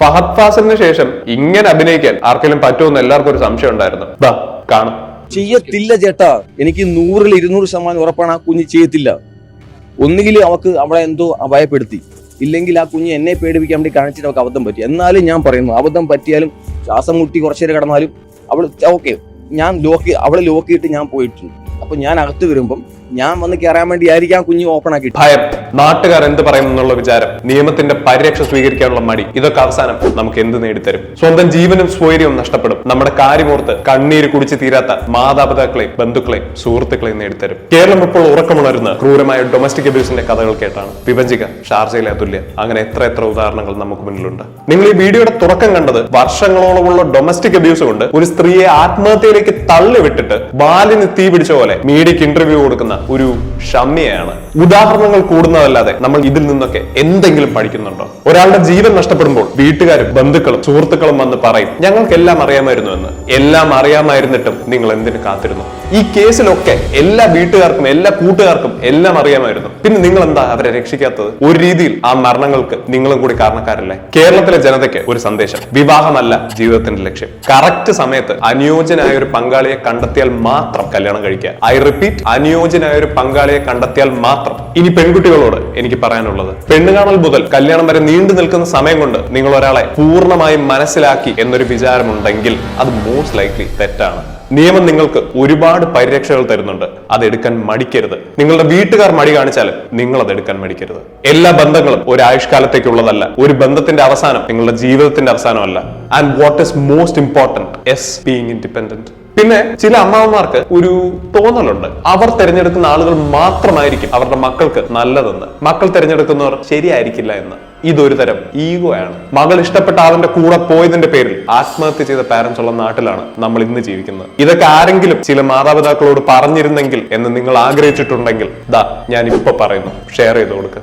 ഫഹദ് ഫാസിലിന് ശേഷം ഇങ്ങനെ അഭിനയിക്കാൻ ആർക്കെങ്കിലും പറ്റുമെന്ന് എല്ലാവർക്കും ഒരു സംശയം ഉണ്ടായിരുന്നു. ദാ കാണും. ചെയ്യത്തില്ല ചേട്ടാ. എനിക്ക് നൂറിൽ ഇരുന്നൂറ് ശതമാനം ഉറപ്പാണ് ആ കുഞ്ഞ് ചെയ്യത്തില്ല. ഒന്നുകിൽ അവക്ക് അവളെ എന്തോ ഭയപ്പെടുത്തി ഇല്ലെങ്കിൽ ആ കുഞ്ഞ് എന്നെ പേടിപ്പിക്കാൻ വേണ്ടി കാണിച്ചിട്ട് അവൾക്ക് അബദ്ധം പറ്റി. എന്നാലും ഞാൻ പറയുന്നു അബദ്ധം പറ്റിയാലും ശ്വാസം മുട്ടി കുറച്ചേരെ കടന്നാലും അവൾ ഓക്കെ ഞാൻ ലോക്ക് അവളെ ലോക്കിയിട്ട് ഞാൻ പോയിട്ടുണ്ട്. അപ്പൊ ഞാൻ അകത്ത് വരുമ്പം ഞാൻ വന്ന് കയറാൻ വേണ്ടി ആയിരിക്കാം കുഞ്ഞ് ഓപ്പൺ ആക്കി ഭയം. നാട്ടുകാർ എന്ത് പറയും എന്നുള്ള വിചാരം. നിയമത്തിന്റെ പരിരക്ഷ സ്വീകരിക്കാനുള്ള മടി. ഇതൊക്കെ അവസാനം നമുക്ക് എന്ത് നേടിത്തരും? സ്വന്തം ജീവനും സ്വൈര്യവും നഷ്ടപ്പെടും. നമ്മുടെ കാര്യമോർത്ത് കണ്ണീര് കുടിച്ച് തീരാത്ത മാതാപിതാക്കളെയും ബന്ധുക്കളെയും സുഹൃത്തുക്കളെയും നേടിത്തരും. കേരളം ഇപ്പോൾ ഉറക്കമുണരുന്ന ക്രൂരമായ ഡൊമസ്റ്റിക് അബ്യൂസിന്റെ കഥകൾ കേട്ടാണ്. വിഭജിക ഷാർജയിലെ അതുല്യ. അങ്ങനെ എത്ര എത്ര ഉദാഹരണങ്ങൾ നമുക്ക് മുന്നിലുണ്ട്. നിങ്ങൾ ഈ വീഡിയോയുടെ തുടക്കം കണ്ടത് വർഷങ്ങളോളമുള്ള ഡൊമസ്റ്റിക് അബ്യൂസ് കൊണ്ട് ഒരു സ്ത്രീയെ ആത്മഹത്യയിലേക്ക് തള്ളിവിട്ടിട്ട് ബാലിന് തീ പിടിച്ച പോലെ മീഡിയക്ക് ഇന്റർവ്യൂ കൊടുക്കുന്ന ഒരു ഷമ്മിയാണ് ഉദാഹരണങ്ങൾ കൂടുന്നതല്ലാതെ നമ്മൾ ഇതിൽ നിന്നൊക്കെ എന്തെങ്കിലും പഠിക്കുന്നുണ്ടോ? ഒരാളുടെ ജീവൻ നഷ്ടപ്പെടുമ്പോൾ വീട്ടുകാരും ബന്ധുക്കളും സുഹൃത്തുക്കളും വന്ന് പറയും ഞങ്ങൾക്ക് എല്ലാം അറിയാമായിരുന്നു എന്ന്. എല്ലാം അറിയാമായിരുന്നിട്ടും നിങ്ങൾ എന്തിനു കാത്തിരുന്നു? ഈ കേസിലൊക്കെ എല്ലാ വീട്ടുകാർക്കും എല്ലാ കൂട്ടുകാർക്കും എല്ലാം അറിയാമായിരുന്നു. പിന്നെ നിങ്ങൾ എന്താ അവരെ രക്ഷിക്കാത്തത്? ഒരു രീതിയിൽ ആ മരണങ്ങൾക്ക് നിങ്ങളും കൂടി കാരണക്കാരല്ലേ? കേരളത്തിലെ ജനതയ്ക്ക് ഒരു സന്ദേശം വിവാഹമല്ല ജീവിതത്തിന്റെ ലക്ഷ്യം. കറക്റ്റ് സമയത്ത് അനുയോജ്യനായ ഒരു പങ്കാളിയെ കണ്ടെത്തിയാൽ മാത്രം കല്യാണം കഴിക്കുക. ഐ റിപ്പീറ്റ് അനുയോജ്യനായ ഒരു പങ്കാളിയെ കണ്ടെത്തിയാൽ മാത്രം. ഇനി പെൺകുട്ടികളോട് എനിക്ക് പറയാനുള്ളത്. പെണ്ണുകാണൽ മുതൽ കല്യാണം വരെ നീണ്ടു നിൽക്കുന്ന സമയം കൊണ്ട് നിങ്ങൾ ഒരാളെ പൂർണമായും മനസ്സിലാക്കി എന്നൊരു വിചാരമുണ്ടെങ്കിൽ അത് മോസ്റ്റ് ലൈക്ലി തെറ്റാണ്. നിയമം നിങ്ങൾക്ക് ഒരുപാട് പരിരക്ഷകൾ തരുന്നുണ്ട്. അത് എടുക്കാൻ മടിക്കരുത്. നിങ്ങളുടെ വീട്ടുകാർ മടി കാണിച്ചാലും നിങ്ങൾ അത് എടുക്കാൻ മടിക്കരുത്. എല്ലാ ബന്ധങ്ങളും ഒരു ആയുഷ്കാലത്തേക്കുള്ളതല്ല. ഒരു ബന്ധത്തിന്റെ അവസാനം നിങ്ങളുടെ ജീവിതത്തിന്റെ അവസാനമല്ല. And what is most important as being independent പിന്നെ ചില അമ്മാവന്മാർക്ക് ഒരു തോന്നലുണ്ട്. അവർ തിരഞ്ഞെടുക്കുന്ന ആളുകൾ മാത്രമായിരിക്കും അവരുടെ മക്കൾക്ക് നല്ലതെന്ന്. മക്കൾ തിരഞ്ഞെടുക്കുന്നവർ ശരിയായിരിക്കില്ല എന്ന്. ഇതൊരു തരം ഈഗോ ആണ്. മകൾ ഇഷ്ടപ്പെട്ട ആളിന്റെ കൂടെ പോയതിന്റെ പേരിൽ ആത്മഹത്യ ചെയ്ത പാരന്റ്സ് ഉള്ള നാട്ടിലാണ് നമ്മൾ ഇന്ന് ജീവിക്കുന്നത്. ഇതൊക്കെ ആരെങ്കിലും ചില മാതാപിതാക്കളോട് പറഞ്ഞിരുന്നെങ്കിൽ എന്ന് നിങ്ങൾ ആഗ്രഹിച്ചിട്ടുണ്ടെങ്കിൽ ദാ ഞാൻ ഇപ്പൊ പറയുന്നു. ഷെയർ ചെയ്ത് കൊടുക്കുക